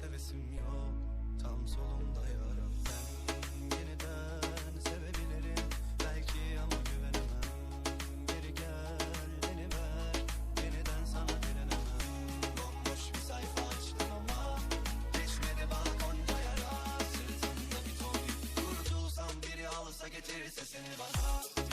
sevesim yok. Tam solumda yaram. Ben yeniden sevebilirim. Belki ama güvenemem. Geri gel beni ver. Yeniden sana direnemem. Bomboş bir sayfa açtım ama Geçmedi balkonda yara. Sırtımda bir ton yük Kurtulsam biri alsa getirirse seni bana